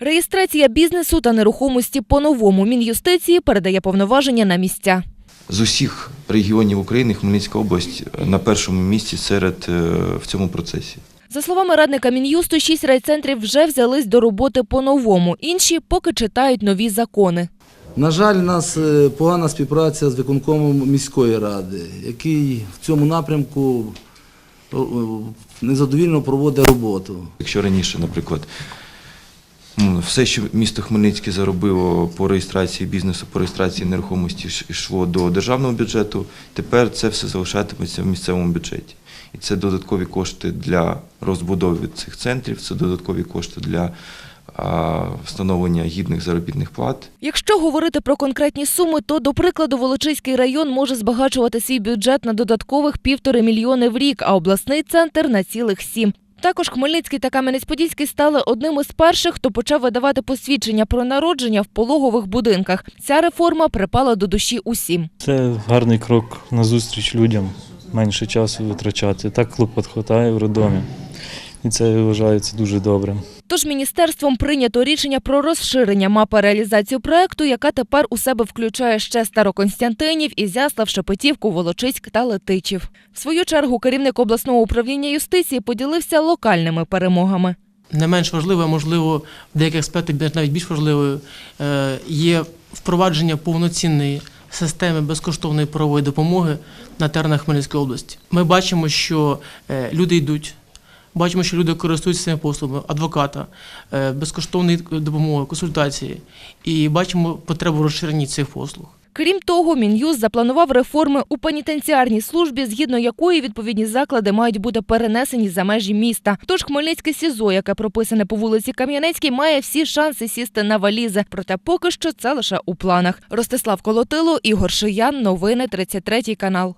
Реєстрація бізнесу та нерухомості по-новому Мін'юстиції передає повноваження на місця. З усіх регіонів України Хмельницька область на першому місці серед е, в цьому процесі. За словами радника Мін'юсту, шість райцентрів вже взялись до роботи по-новому. Інші поки читають нові закони. На жаль, у нас е, погана співпраця з виконкомом міської ради, який в цьому напрямку е, е, незадовільно проводить роботу. Якщо раніше, наприклад, все, що місто Хмельницьке заробило по реєстрації бізнесу, по реєстрації нерухомості йшло до державного бюджету, тепер це все залишатиметься в місцевому бюджеті. І це додаткові кошти для розбудови цих центрів, це додаткові кошти для встановлення гідних заробітних плат. Якщо говорити про конкретні суми, то, до прикладу, Волочиський район може збагачувати свій бюджет на додаткових півтори мільйони в рік, а обласний центр на цілих сім. Також Хмельницький та Кам'янець-Подільський стали одним із перших, хто почав видавати посвідчення про народження в пологових будинках. Ця реформа припала до душі усім. Це гарний крок назустріч людям, менше часу витрачати. Так клопот хватає в роддомі. І це я вважаю це дуже добре. Тож міністерством прийнято рішення про розширення мапи реалізації проекту, яка тепер у себе включає ще Староконстянтинів, Ізяслав, Шепетівку, Волочиськ та Летичів. В свою чергу керівник обласного управління юстиції поділився локальними перемогами. не менш важливою, можливо, в деяких аспектах навіть більш важливою, е, є впровадження повноцінної системи безкоштовної правової допомоги на теренах Хмельницької області. Ми бачимо, що е, люди йдуть. Бачимо, що люди користуються цими послугами адвоката, е, безкоштовної допомоги, консультації, і бачимо потребу розширення цих послуг. Крім того, Мін'юз запланував реформи у пенітенціарній службі, згідно якої відповідні заклади мають бути перенесені за межі міста. Тож Хмельницьке СІЗО, яке прописане по вулиці Кам'янецькій, має всі шанси сісти на валізи. Проте поки що це лише у планах. Ростислав Колотило, Ігор Шиян, новини 33 канал.